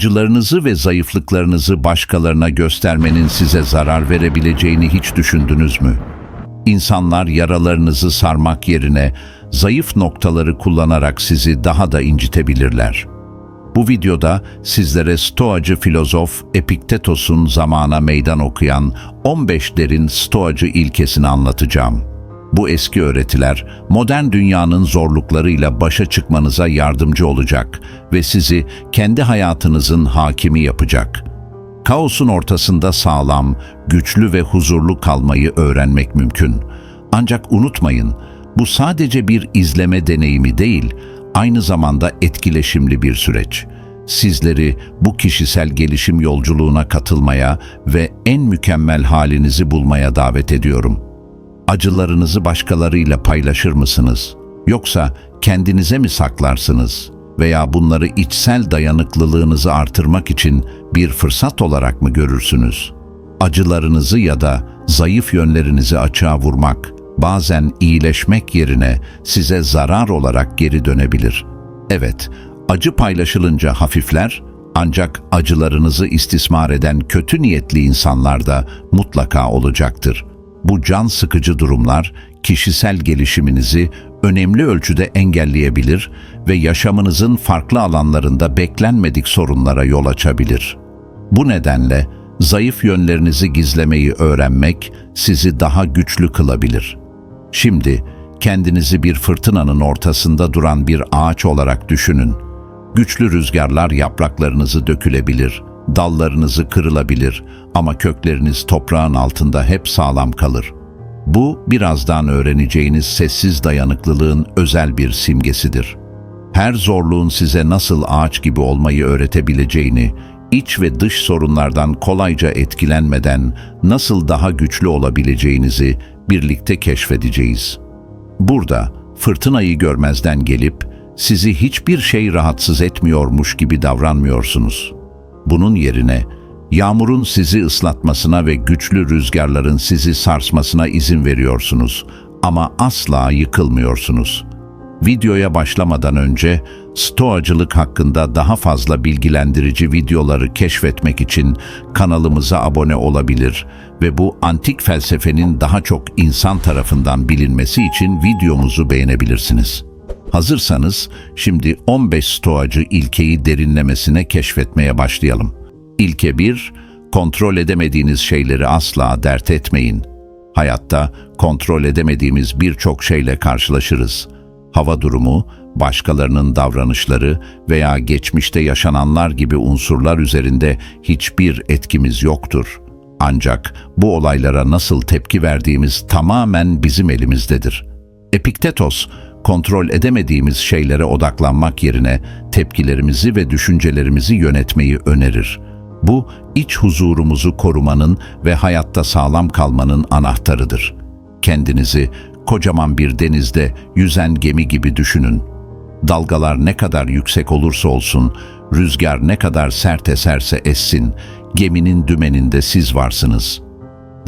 Acılarınızı ve zayıflıklarınızı başkalarına göstermenin size zarar verebileceğini hiç düşündünüz mü? İnsanlar yaralarınızı sarmak yerine zayıf noktaları kullanarak sizi daha da incitebilirler. Bu videoda sizlere Stoacı filozof Epiktetos'un zamana meydan okuyan 15 derin Stoacı ilkesini anlatacağım. Bu eski öğretiler modern dünyanın zorluklarıyla başa çıkmanıza yardımcı olacak ve sizi kendi hayatınızın hakimi yapacak. Kaosun ortasında sağlam, güçlü ve huzurlu kalmayı öğrenmek mümkün. Ancak unutmayın, bu sadece bir izleme deneyimi değil, aynı zamanda etkileşimli bir süreç. Sizleri bu kişisel gelişim yolculuğuna katılmaya ve en mükemmel halinizi bulmaya davet ediyorum. Acılarınızı başkalarıyla paylaşır mısınız? Yoksa kendinize mi saklarsınız? Veya bunları içsel dayanıklılığınızı artırmak için bir fırsat olarak mı görürsünüz? Acılarınızı ya da zayıf yönlerinizi açığa vurmak, bazen iyileşmek yerine size zarar olarak geri dönebilir. Evet, acı paylaşılınca hafifler, ancak acılarınızı istismar eden kötü niyetli insanlar da mutlaka olacaktır. Bu can sıkıcı durumlar kişisel gelişiminizi önemli ölçüde engelleyebilir ve yaşamınızın farklı alanlarında beklenmedik sorunlara yol açabilir. Bu nedenle zayıf yönlerinizi gizlemeyi öğrenmek sizi daha güçlü kılabilir. Şimdi kendinizi bir fırtınanın ortasında duran bir ağaç olarak düşünün. Güçlü rüzgarlar yapraklarınızı dökülebilir, dallarınızı kırılabilir ama kökleriniz toprağın altında hep sağlam kalır. Bu birazdan öğreneceğiniz sessiz dayanıklılığın özel bir simgesidir. Her zorluğun size nasıl ağaç gibi olmayı öğretebileceğini, iç ve dış sorunlardan kolayca etkilenmeden nasıl daha güçlü olabileceğinizi birlikte keşfedeceğiz. Burada fırtınayı görmezden gelip sizi hiçbir şey rahatsız etmiyormuş gibi davranmıyorsunuz. Bunun yerine yağmurun sizi ıslatmasına ve güçlü rüzgarların sizi sarsmasına izin veriyorsunuz ama asla yıkılmıyorsunuz. Videoya başlamadan önce stoacılık hakkında daha fazla bilgilendirici videoları keşfetmek için kanalımıza abone olabilir ve bu antik felsefenin daha çok insan tarafından bilinmesi için videomuzu beğenebilirsiniz. Hazırsanız şimdi 15 stoacı ilkeyi derinlemesine keşfetmeye başlayalım. İlke 1, kontrol edemediğiniz şeyleri asla dert etmeyin. Hayatta kontrol edemediğimiz birçok şeyle karşılaşırız. Hava durumu, başkalarının davranışları veya geçmişte yaşananlar gibi unsurlar üzerinde hiçbir etkimiz yoktur. Ancak bu olaylara nasıl tepki verdiğimiz tamamen bizim elimizdedir. Epiktetos, kontrol edemediğimiz şeylere odaklanmak yerine tepkilerimizi ve düşüncelerimizi yönetmeyi önerir. Bu, iç huzurumuzu korumanın ve hayatta sağlam kalmanın anahtarıdır. Kendinizi kocaman bir denizde yüzen gemi gibi düşünün. Dalgalar ne kadar yüksek olursa olsun, rüzgar ne kadar sert eserse essin, geminin dümeninde siz varsınız.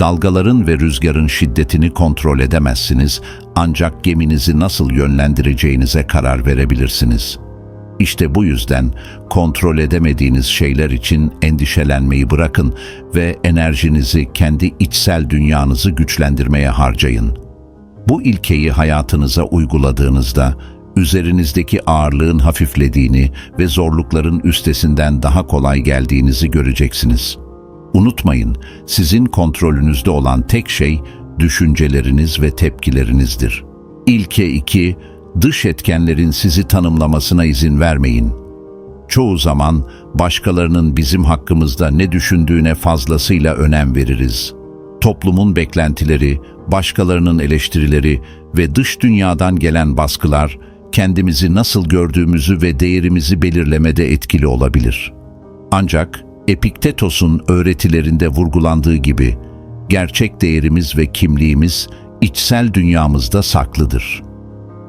Dalgaların ve rüzgarın şiddetini kontrol edemezsiniz ancak geminizi nasıl yönlendireceğinize karar verebilirsiniz. İşte bu yüzden kontrol edemediğiniz şeyler için endişelenmeyi bırakın ve enerjinizi kendi içsel dünyanızı güçlendirmeye harcayın. Bu ilkeyi hayatınıza uyguladığınızda üzerinizdeki ağırlığın hafiflediğini ve zorlukların üstesinden daha kolay geldiğinizi göreceksiniz. Unutmayın, sizin kontrolünüzde olan tek şey düşünceleriniz ve tepkilerinizdir. İlke 2, dış etkenlerin sizi tanımlamasına izin vermeyin. Çoğu zaman başkalarının bizim hakkımızda ne düşündüğüne fazlasıyla önem veririz. Toplumun beklentileri, başkalarının eleştirileri ve dış dünyadan gelen baskılar kendimizi nasıl gördüğümüzü ve değerimizi belirlemede etkili olabilir. Ancak Epiktetos'un öğretilerinde vurgulandığı gibi gerçek değerimiz ve kimliğimiz içsel dünyamızda saklıdır.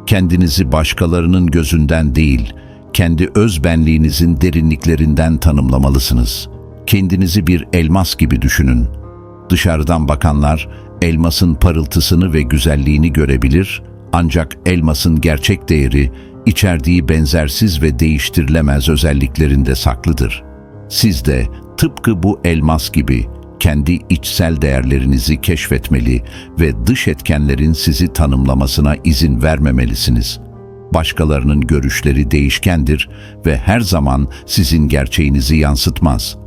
Kendinizi başkalarının gözünden değil, kendi öz benliğinizin derinliklerinden tanımlamalısınız. Kendinizi bir elmas gibi düşünün. Dışarıdan bakanlar elmasın parıltısını ve güzelliğini görebilir ancak elmasın gerçek değeri içerdiği benzersiz ve değiştirilemez özelliklerinde saklıdır. Siz de tıpkı bu elmas gibi kendi içsel değerlerinizi keşfetmeli ve dış etkenlerin sizi tanımlamasına izin vermemelisiniz. Başkalarının görüşleri değişkendir ve her zaman sizin gerçeğinizi yansıtmaz.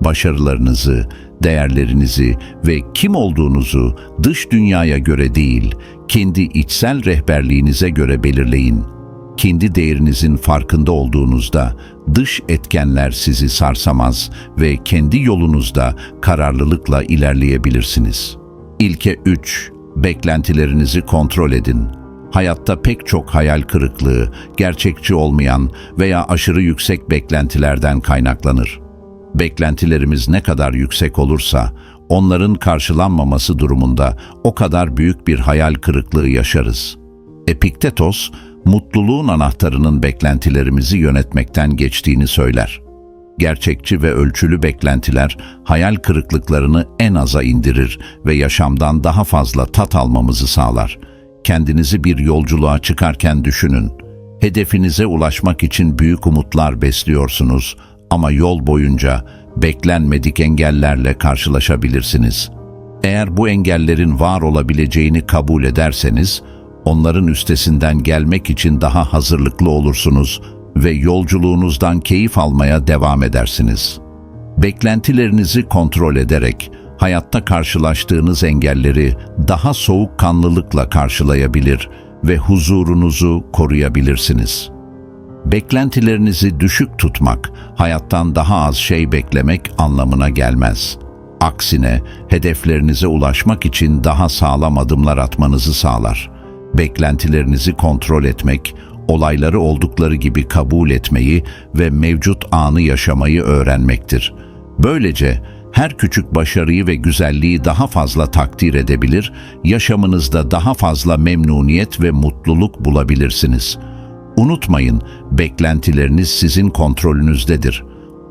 Başarılarınızı, değerlerinizi ve kim olduğunuzu dış dünyaya göre değil, kendi içsel rehberliğinize göre belirleyin. Kendi değerinizin farkında olduğunuzda dış etkenler sizi sarsamaz ve kendi yolunuzda kararlılıkla ilerleyebilirsiniz. İlke 3. Beklentilerinizi kontrol edin. Hayatta pek çok hayal kırıklığı, gerçekçi olmayan veya aşırı yüksek beklentilerden kaynaklanır. Beklentilerimiz ne kadar yüksek olursa, onların karşılanmaması durumunda o kadar büyük bir hayal kırıklığı yaşarız. Epiktetos, mutluluğun anahtarının beklentilerimizi yönetmekten geçtiğini söyler. Gerçekçi ve ölçülü beklentiler hayal kırıklıklarını en aza indirir ve yaşamdan daha fazla tat almamızı sağlar. Kendinizi bir yolculuğa çıkarken düşünün. Hedefinize ulaşmak için büyük umutlar besliyorsunuz ama yol boyunca beklenmedik engellerle karşılaşabilirsiniz. Eğer bu engellerin var olabileceğini kabul ederseniz, onların üstesinden gelmek için daha hazırlıklı olursunuz ve yolculuğunuzdan keyif almaya devam edersiniz. Beklentilerinizi kontrol ederek hayatta karşılaştığınız engelleri daha soğukkanlılıkla karşılayabilir ve huzurunuzu koruyabilirsiniz. Beklentilerinizi düşük tutmak, hayattan daha az şey beklemek anlamına gelmez. Aksine hedeflerinize ulaşmak için daha sağlam adımlar atmanızı sağlar. Beklentilerinizi kontrol etmek, olayları oldukları gibi kabul etmeyi ve mevcut anı yaşamayı öğrenmektir. Böylece her küçük başarıyı ve güzelliği daha fazla takdir edebilir, yaşamınızda daha fazla memnuniyet ve mutluluk bulabilirsiniz. Unutmayın, beklentileriniz sizin kontrolünüzdedir.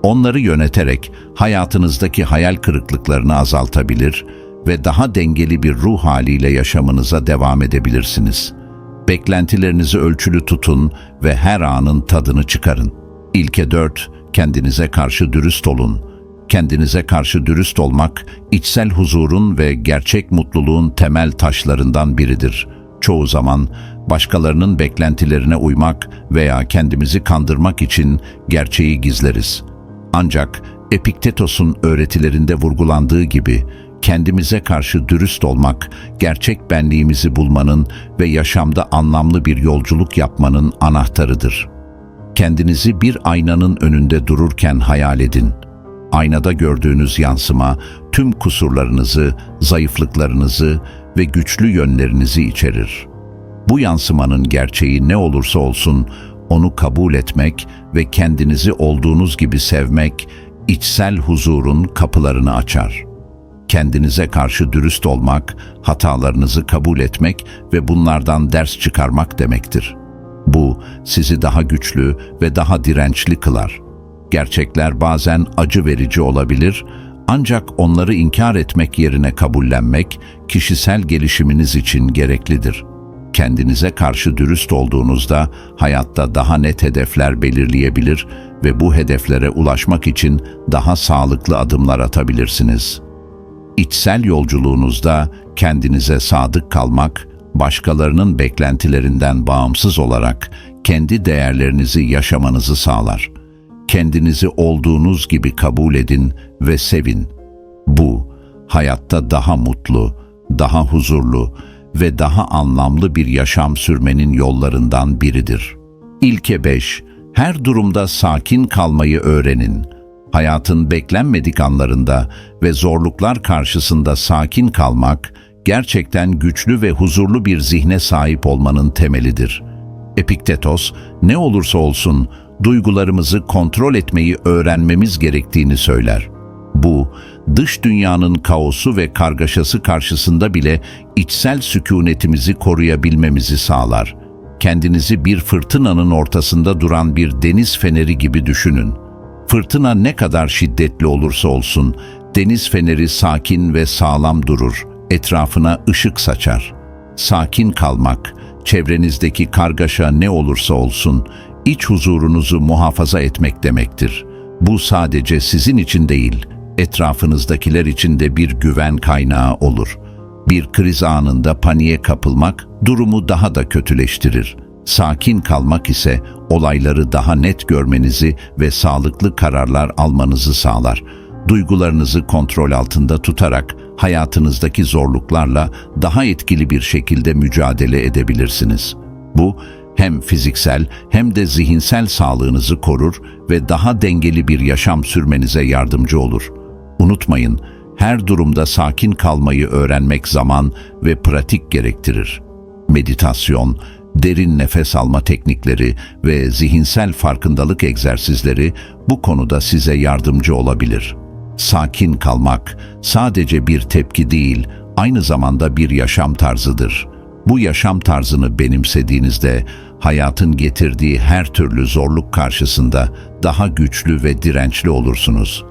Onları yöneterek hayatınızdaki hayal kırıklıklarını azaltabilir ve daha dengeli bir ruh haliyle yaşamınıza devam edebilirsiniz. Beklentilerinizi ölçülü tutun ve her anın tadını çıkarın. İlke 4. Kendinize karşı dürüst olun. Kendinize karşı dürüst olmak, içsel huzurun ve gerçek mutluluğun temel taşlarından biridir. Çoğu zaman başkalarının beklentilerine uymak veya kendimizi kandırmak için gerçeği gizleriz. Ancak Epiktetos'un öğretilerinde vurgulandığı gibi kendimize karşı dürüst olmak, gerçek benliğimizi bulmanın ve yaşamda anlamlı bir yolculuk yapmanın anahtarıdır. Kendinizi bir aynanın önünde dururken hayal edin. Aynada gördüğünüz yansıma tüm kusurlarınızı, zayıflıklarınızı ve güçlü yönlerinizi içerir. Bu yansımanın gerçeği ne olursa olsun onu kabul etmek ve kendinizi olduğunuz gibi sevmek içsel huzurun kapılarını açar. Kendinize karşı dürüst olmak, hatalarınızı kabul etmek ve bunlardan ders çıkarmak demektir. Bu sizi daha güçlü ve daha dirençli kılar. Gerçekler bazen acı verici olabilir ancak onları inkar etmek yerine kabullenmek kişisel gelişiminiz için gereklidir. Kendinize karşı dürüst olduğunuzda hayatta daha net hedefler belirleyebilir ve bu hedeflere ulaşmak için daha sağlıklı adımlar atabilirsiniz. İçsel yolculuğunuzda kendinize sadık kalmak, başkalarının beklentilerinden bağımsız olarak kendi değerlerinizi yaşamanızı sağlar. Kendinizi olduğunuz gibi kabul edin ve sevin. Bu, hayatta daha mutlu, daha huzurlu ve daha anlamlı bir yaşam sürmenin yollarından biridir. İlke 5. Her durumda sakin kalmayı öğrenin. Hayatın beklenmedik anlarında ve zorluklar karşısında sakin kalmak, gerçekten güçlü ve huzurlu bir zihne sahip olmanın temelidir. Epiktetos, ne olursa olsun duygularımızı kontrol etmeyi öğrenmemiz gerektiğini söyler. Bu, dış dünyanın kaosu ve kargaşası karşısında bile içsel sükunetimizi koruyabilmemizi sağlar. Kendinizi bir fırtınanın ortasında duran bir deniz feneri gibi düşünün. Fırtına ne kadar şiddetli olursa olsun, deniz feneri sakin ve sağlam durur, etrafına ışık saçar. Sakin kalmak, çevrenizdeki kargaşa ne olursa olsun, iç huzurunuzu muhafaza etmek demektir. Bu sadece sizin için değil, etrafınızdakiler için de bir güven kaynağı olur. Bir kriz anında paniğe kapılmak durumu daha da kötüleştirir. Sakin kalmak ise olayları daha net görmenizi ve sağlıklı kararlar almanızı sağlar. Duygularınızı kontrol altında tutarak hayatınızdaki zorluklarla daha etkili bir şekilde mücadele edebilirsiniz. Bu hem fiziksel hem de zihinsel sağlığınızı korur ve daha dengeli bir yaşam sürmenize yardımcı olur. Unutmayın, her durumda sakin kalmayı öğrenmek zaman ve pratik gerektirir. Meditasyon, derin nefes alma teknikleri ve zihinsel farkındalık egzersizleri bu konuda size yardımcı olabilir. Sakin kalmak sadece bir tepki değil, aynı zamanda bir yaşam tarzıdır. Bu yaşam tarzını benimsediğinizde hayatın getirdiği her türlü zorluk karşısında daha güçlü ve dirençli olursunuz.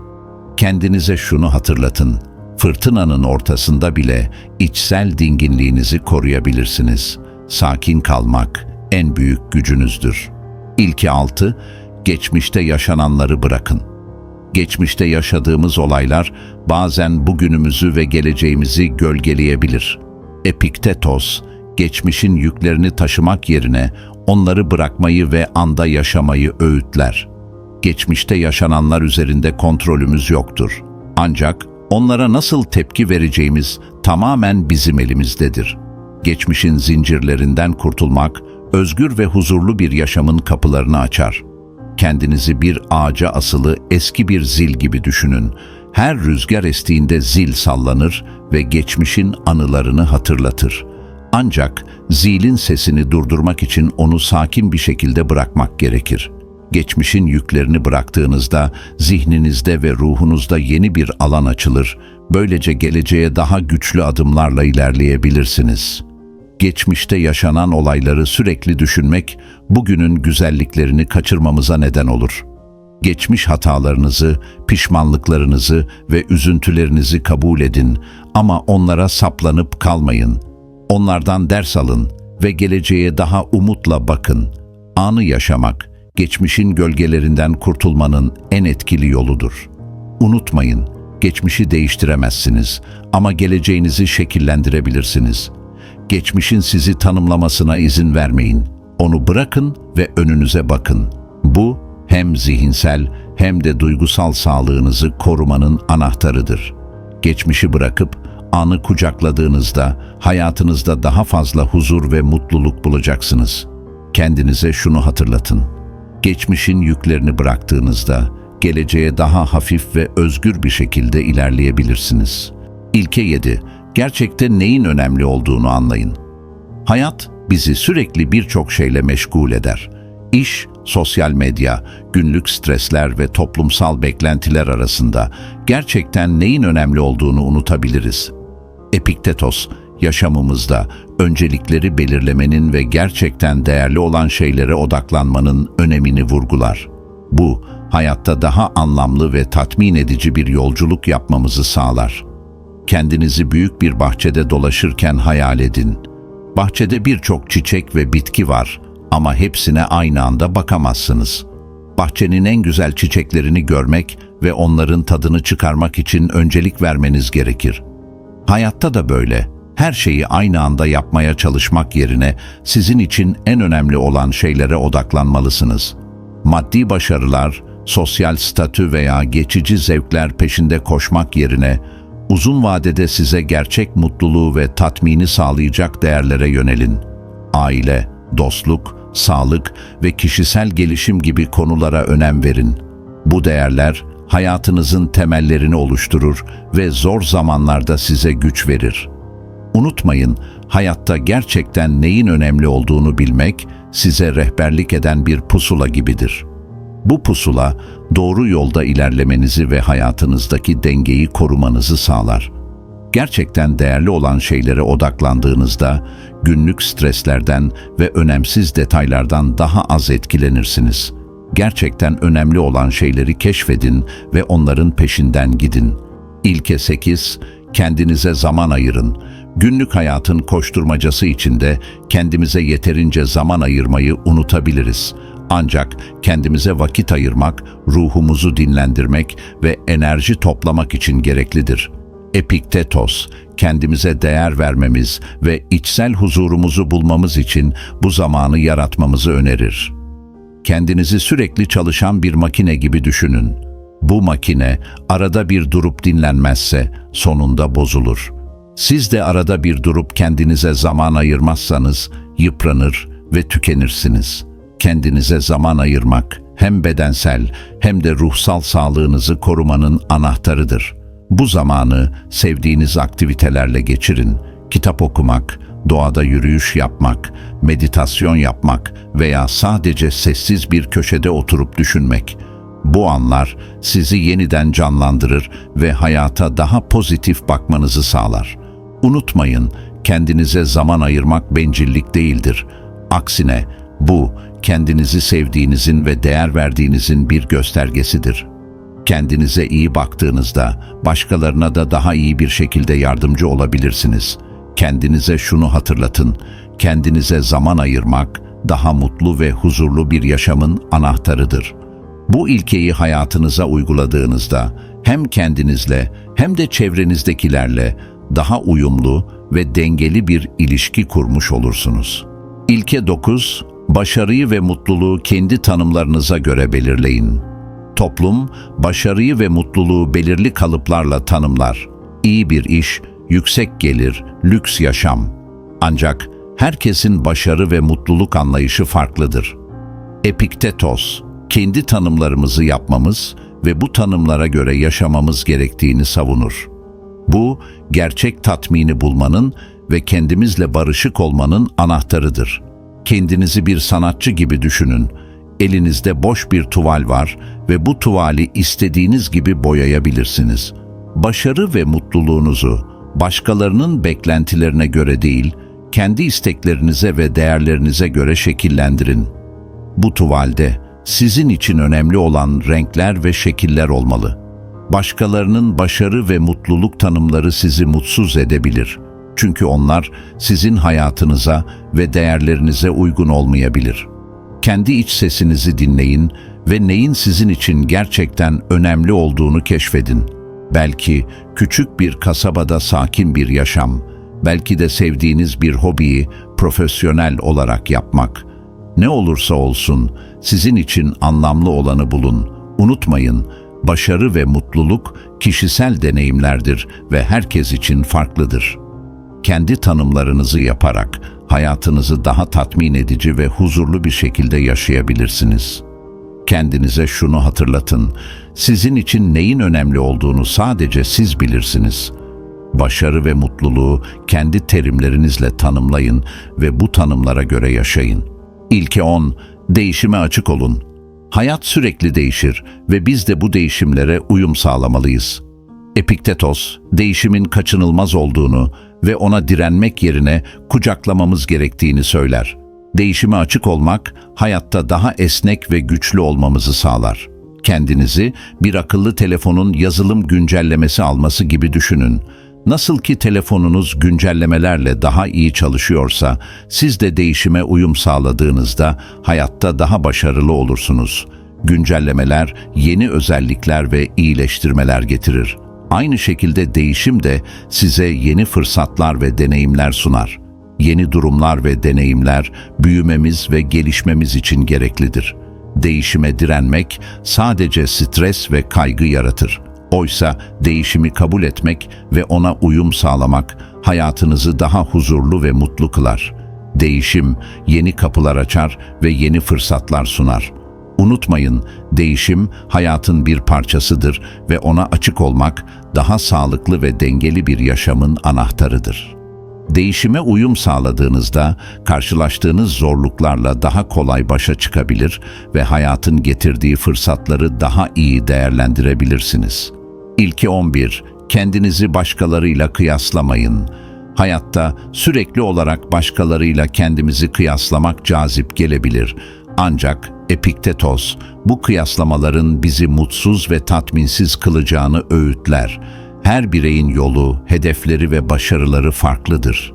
Kendinize şunu hatırlatın. Fırtınanın ortasında bile içsel dinginliğinizi koruyabilirsiniz. Sakin kalmak en büyük gücünüzdür. İlki altı, geçmişte yaşananları bırakın. Geçmişte yaşadığımız olaylar bazen bugünümüzü ve geleceğimizi gölgeleyebilir. Epiktetos, geçmişin yüklerini taşımak yerine onları bırakmayı ve anda yaşamayı öğütler. Geçmişte yaşananlar üzerinde kontrolümüz yoktur. Ancak onlara nasıl tepki vereceğimiz tamamen bizim elimizdedir. Geçmişin zincirlerinden kurtulmak, özgür ve huzurlu bir yaşamın kapılarını açar. Kendinizi bir ağaca asılı eski bir zil gibi düşünün. Her rüzgar estiğinde zil sallanır ve geçmişin anılarını hatırlatır. Ancak zilin sesini durdurmak için onu sakin bir şekilde bırakmak gerekir. Geçmişin yüklerini bıraktığınızda zihninizde ve ruhunuzda yeni bir alan açılır. Böylece geleceğe daha güçlü adımlarla ilerleyebilirsiniz. Geçmişte yaşanan olayları sürekli düşünmek bugünün güzelliklerini kaçırmamıza neden olur. Geçmiş hatalarınızı, pişmanlıklarınızı ve üzüntülerinizi kabul edin ama onlara saplanıp kalmayın. Onlardan ders alın ve geleceğe daha umutla bakın. Anı yaşamak, geçmişin gölgelerinden kurtulmanın en etkili yoludur. Unutmayın, geçmişi değiştiremezsiniz ama geleceğinizi şekillendirebilirsiniz. Geçmişin sizi tanımlamasına izin vermeyin. Onu bırakın ve önünüze bakın. Bu hem zihinsel hem de duygusal sağlığınızı korumanın anahtarıdır. Geçmişi bırakıp anı kucakladığınızda hayatınızda daha fazla huzur ve mutluluk bulacaksınız. Kendinize şunu hatırlatın. Geçmişin yüklerini bıraktığınızda geleceğe daha hafif ve özgür bir şekilde ilerleyebilirsiniz. İlke 7. Gerçekte neyin önemli olduğunu anlayın. Hayat bizi sürekli birçok şeyle meşgul eder. İş, sosyal medya, günlük stresler ve toplumsal beklentiler arasında gerçekten neyin önemli olduğunu unutabiliriz. Epiktetos, yaşamımızda öncelikleri belirlemenin ve gerçekten değerli olan şeylere odaklanmanın önemini vurgular. Bu, hayatta daha anlamlı ve tatmin edici bir yolculuk yapmamızı sağlar. Kendinizi büyük bir bahçede dolaşırken hayal edin. Bahçede birçok çiçek ve bitki var ama hepsine aynı anda bakamazsınız. Bahçenin en güzel çiçeklerini görmek ve onların tadını çıkarmak için öncelik vermeniz gerekir. Hayatta da böyle. Her şeyi aynı anda yapmaya çalışmak yerine sizin için en önemli olan şeylere odaklanmalısınız. Maddi başarılar, sosyal statü veya geçici zevkler peşinde koşmak yerine uzun vadede size gerçek mutluluğu ve tatmini sağlayacak değerlere yönelin. Aile, dostluk, sağlık ve kişisel gelişim gibi konulara önem verin. Bu değerler hayatınızın temellerini oluşturur ve zor zamanlarda size güç verir. Unutmayın, hayatta gerçekten neyin önemli olduğunu bilmek size rehberlik eden bir pusula gibidir. Bu pusula doğru yolda ilerlemenizi ve hayatınızdaki dengeyi korumanızı sağlar. Gerçekten değerli olan şeylere odaklandığınızda günlük streslerden ve önemsiz detaylardan daha az etkilenirsiniz. Gerçekten önemli olan şeyleri keşfedin ve onların peşinden gidin. İlke 8. Kendinize zaman ayırın. Günlük hayatın koşturmacası içinde kendimize yeterince zaman ayırmayı unutabiliriz. Ancak kendimize vakit ayırmak, ruhumuzu dinlendirmek ve enerji toplamak için gereklidir. Epiktetos, kendimize değer vermemiz ve içsel huzurumuzu bulmamız için bu zamanı yaratmamızı önerir. Kendinizi sürekli çalışan bir makine gibi düşünün. Bu makine arada bir durup dinlenmezse sonunda bozulur. Siz de arada bir durup kendinize zaman ayırmazsanız yıpranır ve tükenirsiniz. Kendinize zaman ayırmak hem bedensel hem de ruhsal sağlığınızı korumanın anahtarıdır. Bu zamanı sevdiğiniz aktivitelerle geçirin. Kitap okumak, doğada yürüyüş yapmak, meditasyon yapmak veya sadece sessiz bir köşede oturup düşünmek. Bu anlar sizi yeniden canlandırır ve hayata daha pozitif bakmanızı sağlar. Unutmayın, kendinize zaman ayırmak bencillik değildir. Aksine bu kendinizi sevdiğinizin ve değer verdiğinizin bir göstergesidir. Kendinize iyi baktığınızda başkalarına da daha iyi bir şekilde yardımcı olabilirsiniz. Kendinize şunu hatırlatın. Kendinize zaman ayırmak daha mutlu ve huzurlu bir yaşamın anahtarıdır. Bu ilkeyi hayatınıza uyguladığınızda hem kendinizle hem de çevrenizdekilerle daha uyumlu ve dengeli bir ilişki kurmuş olursunuz. İlke 9. Başarıyı ve mutluluğu kendi tanımlarınıza göre belirleyin. Toplum, başarıyı ve mutluluğu belirli kalıplarla tanımlar. İyi bir iş, yüksek gelir, lüks yaşam. Ancak herkesin başarı ve mutluluk anlayışı farklıdır. Epiktetos, kendi tanımlarımızı yapmamız ve bu tanımlara göre yaşamamız gerektiğini savunur. Bu, gerçek tatmini bulmanın ve kendimizle barışık olmanın anahtarıdır. Kendinizi bir sanatçı gibi düşünün. Elinizde boş bir tuval var ve bu tuvali istediğiniz gibi boyayabilirsiniz. Başarı ve mutluluğunuzu başkalarının beklentilerine göre değil, kendi isteklerinize ve değerlerinize göre şekillendirin. Bu tuvalde sizin için önemli olan renkler ve şekiller olmalı. Başkalarının başarı ve mutluluk tanımları sizi mutsuz edebilir. Çünkü onlar sizin hayatınıza ve değerlerinize uygun olmayabilir. Kendi iç sesinizi dinleyin ve neyin sizin için gerçekten önemli olduğunu keşfedin. Belki küçük bir kasabada sakin bir yaşam, belki de sevdiğiniz bir hobiyi profesyonel olarak yapmak. Ne olursa olsun sizin için anlamlı olanı bulun. Unutmayın, başarı ve mutluluk kişisel deneyimlerdir ve herkes için farklıdır. Kendi tanımlarınızı yaparak hayatınızı daha tatmin edici ve huzurlu bir şekilde yaşayabilirsiniz. Kendinize şunu hatırlatın. Sizin için neyin önemli olduğunu sadece siz bilirsiniz. Başarı ve mutluluğu kendi terimlerinizle tanımlayın ve bu tanımlara göre yaşayın. İlke 10. Değişime açık olun. Hayat sürekli değişir ve biz de bu değişimlere uyum sağlamalıyız. Epiktetos, değişimin kaçınılmaz olduğunu ve ona direnmek yerine kucaklamamız gerektiğini söyler. Değişime açık olmak, hayatta daha esnek ve güçlü olmamızı sağlar. Kendinizi bir akıllı telefonun yazılım güncellemesi alması gibi düşünün. Nasıl ki telefonunuz güncellemelerle daha iyi çalışıyorsa, siz de değişime uyum sağladığınızda hayatta daha başarılı olursunuz. Güncellemeler yeni özellikler ve iyileştirmeler getirir. Aynı şekilde değişim de size yeni fırsatlar ve deneyimler sunar. Yeni durumlar ve deneyimler büyümemiz ve gelişmemiz için gereklidir. Değişime direnmek sadece stres ve kaygı yaratır. Oysa değişimi kabul etmek ve ona uyum sağlamak hayatınızı daha huzurlu ve mutlu kılar. Değişim yeni kapılar açar ve yeni fırsatlar sunar. Unutmayın, değişim hayatın bir parçasıdır ve ona açık olmak daha sağlıklı ve dengeli bir yaşamın anahtarıdır. Değişime uyum sağladığınızda karşılaştığınız zorluklarla daha kolay başa çıkabilir ve hayatın getirdiği fırsatları daha iyi değerlendirebilirsiniz. İlke 11. Kendinizi başkalarıyla kıyaslamayın. Hayatta sürekli olarak başkalarıyla kendimizi kıyaslamak cazip gelebilir. Ancak Epiktetos bu kıyaslamaların bizi mutsuz ve tatminsiz kılacağını öğütler. Her bireyin yolu, hedefleri ve başarıları farklıdır.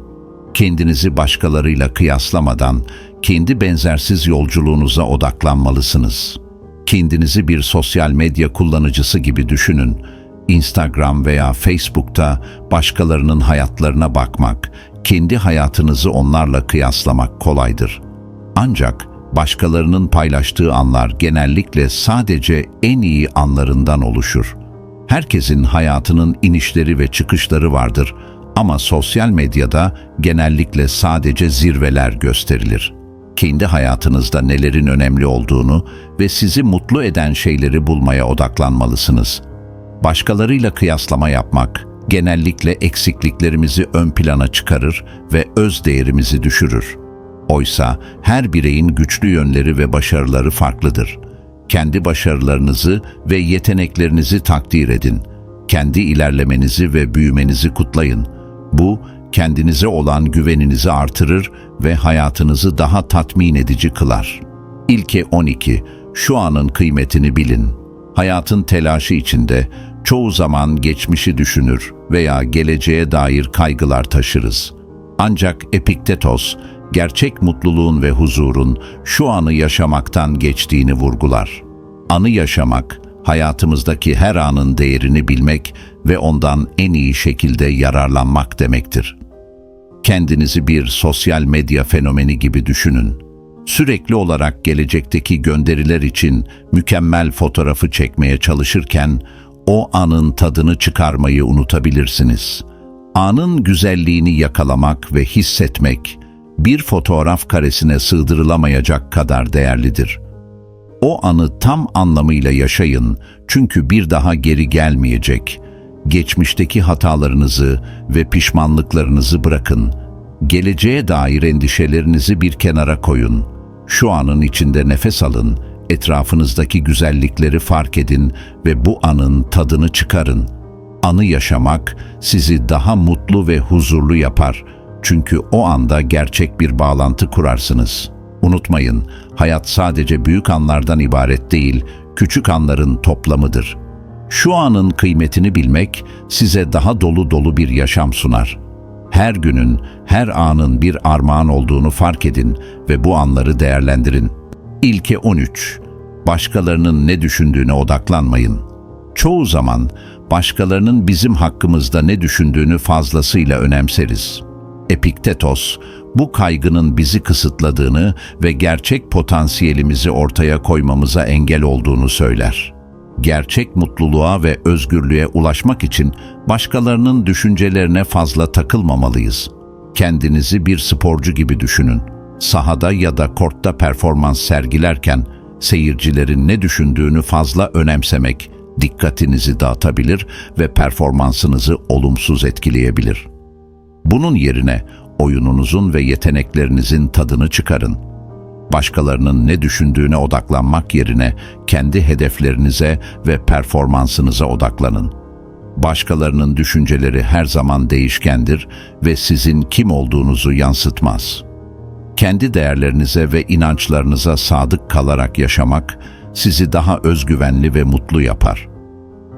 Kendinizi başkalarıyla kıyaslamadan kendi benzersiz yolculuğunuza odaklanmalısınız. Kendinizi bir sosyal medya kullanıcısı gibi düşünün. Instagram veya Facebook'ta başkalarının hayatlarına bakmak, kendi hayatınızı onlarla kıyaslamak kolaydır. Ancak başkalarının paylaştığı anlar genellikle sadece en iyi anlarından oluşur. Herkesin hayatının inişleri ve çıkışları vardır ama sosyal medyada genellikle sadece zirveler gösterilir. Kendi hayatınızda nelerin önemli olduğunu ve sizi mutlu eden şeyleri bulmaya odaklanmalısınız. Başkalarıyla kıyaslama yapmak genellikle eksikliklerimizi ön plana çıkarır ve öz değerimizi düşürür. Oysa her bireyin güçlü yönleri ve başarıları farklıdır. Kendi başarılarınızı ve yeteneklerinizi takdir edin. Kendi ilerlemenizi ve büyümenizi kutlayın. Bu, kendinize olan güveninizi artırır ve hayatınızı daha tatmin edici kılar. İlke 12. Şu anın kıymetini bilin. Hayatın telaşı içinde çoğu zaman geçmişi düşünür veya geleceğe dair kaygılar taşırız. Ancak Epiktetos, gerçek mutluluğun ve huzurun şu anı yaşamaktan geçtiğini vurgular. Anı yaşamak, hayatımızdaki her anın değerini bilmek ve ondan en iyi şekilde yararlanmak demektir. Kendinizi bir sosyal medya fenomeni gibi düşünün. Sürekli olarak gelecekteki gönderiler için mükemmel fotoğrafı çekmeye çalışırken o anın tadını çıkarmayı unutabilirsiniz. Anın güzelliğini yakalamak ve hissetmek bir fotoğraf karesine sığdırılamayacak kadar değerlidir. O anı tam anlamıyla yaşayın çünkü bir daha geri gelmeyecek. Geçmişteki hatalarınızı ve pişmanlıklarınızı bırakın. Geleceğe dair endişelerinizi bir kenara koyun. Şu anın içinde nefes alın, etrafınızdaki güzellikleri fark edin ve bu anın tadını çıkarın. Anı yaşamak sizi daha mutlu ve huzurlu yapar. Çünkü o anda gerçek bir bağlantı kurarsınız. Unutmayın, hayat sadece büyük anlardan ibaret değil, küçük anların toplamıdır. Şu anın kıymetini bilmek size daha dolu dolu bir yaşam sunar. Her günün, her anın bir armağan olduğunu fark edin ve bu anları değerlendirin. İlke 13. Başkalarının ne düşündüğüne odaklanmayın. Çoğu zaman başkalarının bizim hakkımızda ne düşündüğünü fazlasıyla önemseriz. Epiktetos, bu kaygının bizi kısıtladığını ve gerçek potansiyelimizi ortaya koymamıza engel olduğunu söyler. Gerçek mutluluğa ve özgürlüğe ulaşmak için başkalarının düşüncelerine fazla takılmamalıyız. Kendinizi bir sporcu gibi düşünün. Sahada ya da kortta performans sergilerken seyircilerin ne düşündüğünü fazla önemsemek dikkatinizi dağıtabilir ve performansınızı olumsuz etkileyebilir. Bunun yerine oyununuzun ve yeteneklerinizin tadını çıkarın. Başkalarının ne düşündüğüne odaklanmak yerine kendi hedeflerinize ve performansınıza odaklanın. Başkalarının düşünceleri her zaman değişkendir ve sizin kim olduğunuzu yansıtmaz. Kendi değerlerinize ve inançlarınıza sadık kalarak yaşamak sizi daha özgüvenli ve mutlu yapar.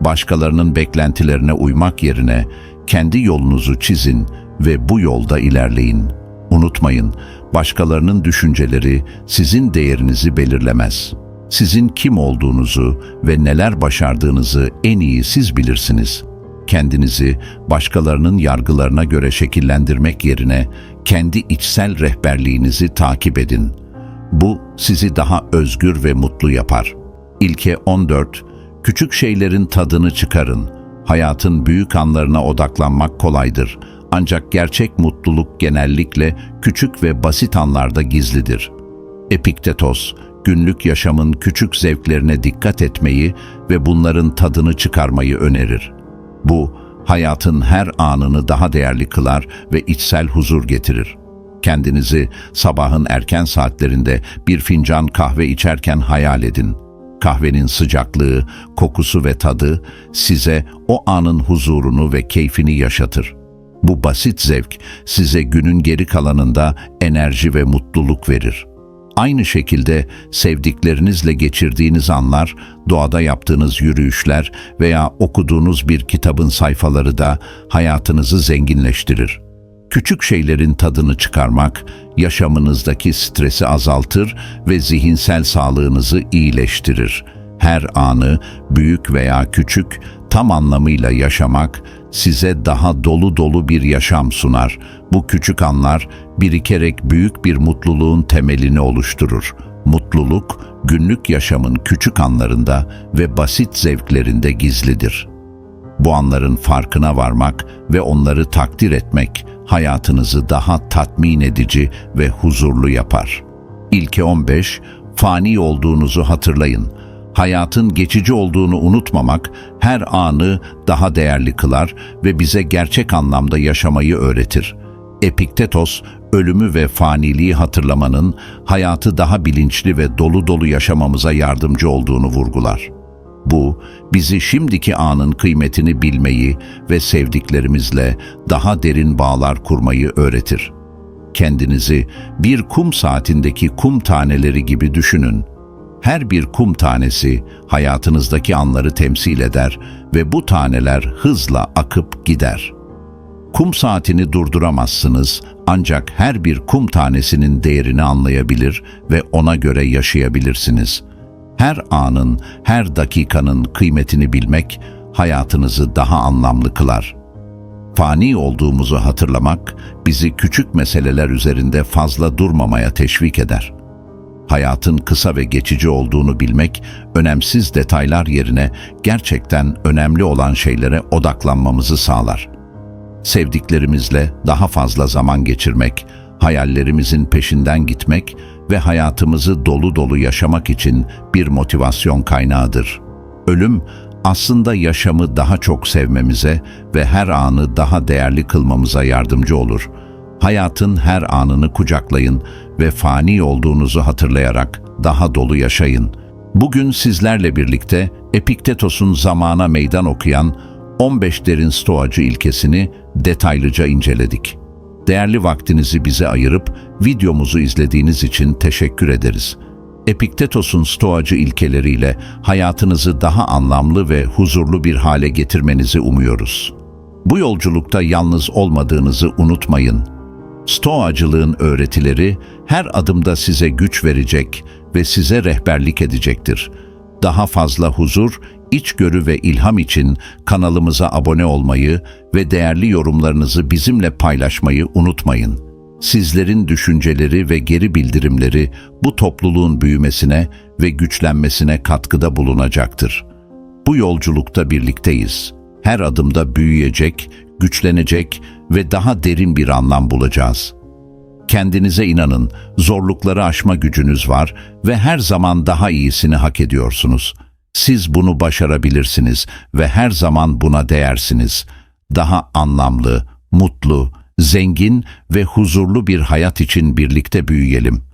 Başkalarının beklentilerine uymak yerine kendi yolunuzu çizin ve bu yolda ilerleyin. Unutmayın, başkalarının düşünceleri sizin değerinizi belirlemez. Sizin kim olduğunuzu ve neler başardığınızı en iyi siz bilirsiniz. Kendinizi başkalarının yargılarına göre şekillendirmek yerine kendi içsel rehberliğinizi takip edin. Bu sizi daha özgür ve mutlu yapar. İlke 14. Küçük şeylerin tadını çıkarın. Hayatın büyük anlarına odaklanmak kolaydır ancak gerçek mutluluk genellikle küçük ve basit anlarda gizlidir. Epiktetos, günlük yaşamın küçük zevklerine dikkat etmeyi ve bunların tadını çıkarmayı önerir. Bu, hayatın her anını daha değerli kılar ve içsel huzur getirir. Kendinizi sabahın erken saatlerinde bir fincan kahve içerken hayal edin. Kahvenin sıcaklığı, kokusu ve tadı size o anın huzurunu ve keyfini yaşatır. Bu basit zevk size günün geri kalanında enerji ve mutluluk verir. Aynı şekilde sevdiklerinizle geçirdiğiniz anlar, doğada yaptığınız yürüyüşler veya okuduğunuz bir kitabın sayfaları da hayatınızı zenginleştirir. Küçük şeylerin tadını çıkarmak, yaşamınızdaki stresi azaltır ve zihinsel sağlığınızı iyileştirir. Her anı, büyük veya küçük, tam anlamıyla yaşamak, size daha dolu dolu bir yaşam sunar. Bu küçük anlar, birikerek büyük bir mutluluğun temelini oluşturur. Mutluluk, günlük yaşamın küçük anlarında ve basit zevklerinde gizlidir. Bu anların farkına varmak ve onları takdir etmek hayatınızı daha tatmin edici ve huzurlu yapar. İlke 15, fani olduğunuzu hatırlayın. Hayatın geçici olduğunu unutmamak her anı daha değerli kılar ve bize gerçek anlamda yaşamayı öğretir. Epiktetos, ölümü ve faniliği hatırlamanın hayatı daha bilinçli ve dolu dolu yaşamamıza yardımcı olduğunu vurgular. Bu, bizi şimdiki anın kıymetini bilmeyi ve sevdiklerimizle daha derin bağlar kurmayı öğretir. Kendinizi bir kum saatindeki kum taneleri gibi düşünün. Her bir kum tanesi hayatınızdaki anları temsil eder ve bu taneler hızla akıp gider. Kum saatini durduramazsınız ancak her bir kum tanesinin değerini anlayabilir ve ona göre yaşayabilirsiniz.'' Her anın, her dakikanın kıymetini bilmek hayatınızı daha anlamlı kılar. Fani olduğumuzu hatırlamak bizi küçük meseleler üzerinde fazla durmamaya teşvik eder. Hayatın kısa ve geçici olduğunu bilmek, önemsiz detaylar yerine gerçekten önemli olan şeylere odaklanmamızı sağlar. Sevdiklerimizle daha fazla zaman geçirmek, hayallerimizin peşinden gitmek ve hayatımızı dolu dolu yaşamak için bir motivasyon kaynağıdır. Ölüm aslında yaşamı daha çok sevmemize ve her anı daha değerli kılmamıza yardımcı olur. Hayatın her anını kucaklayın ve fani olduğunuzu hatırlayarak daha dolu yaşayın. Bugün sizlerle birlikte Epiktetos'un zamana meydan okuyan 15 derin stoacı ilkesini detaylıca inceledik. Değerli vaktinizi bize ayırıp videomuzu izlediğiniz için teşekkür ederiz. Epiktetos'un stoacı ilkeleriyle hayatınızı daha anlamlı ve huzurlu bir hale getirmenizi umuyoruz. Bu yolculukta yalnız olmadığınızı unutmayın. Stoacılığın öğretileri her adımda size güç verecek ve size rehberlik edecektir. Daha fazla huzur, içgörü ve ilham için kanalımıza abone olmayı ve değerli yorumlarınızı bizimle paylaşmayı unutmayın. Sizlerin düşünceleri ve geri bildirimleri bu topluluğun büyümesine ve güçlenmesine katkıda bulunacaktır. Bu yolculukta birlikteyiz. Her adımda büyüyecek, güçlenecek ve daha derin bir anlam bulacağız. Kendinize inanın, zorlukları aşma gücünüz var ve her zaman daha iyisini hak ediyorsunuz.'' Siz bunu başarabilirsiniz ve her zaman buna değersiniz. Daha anlamlı, mutlu, zengin ve huzurlu bir hayat için birlikte büyüyelim.''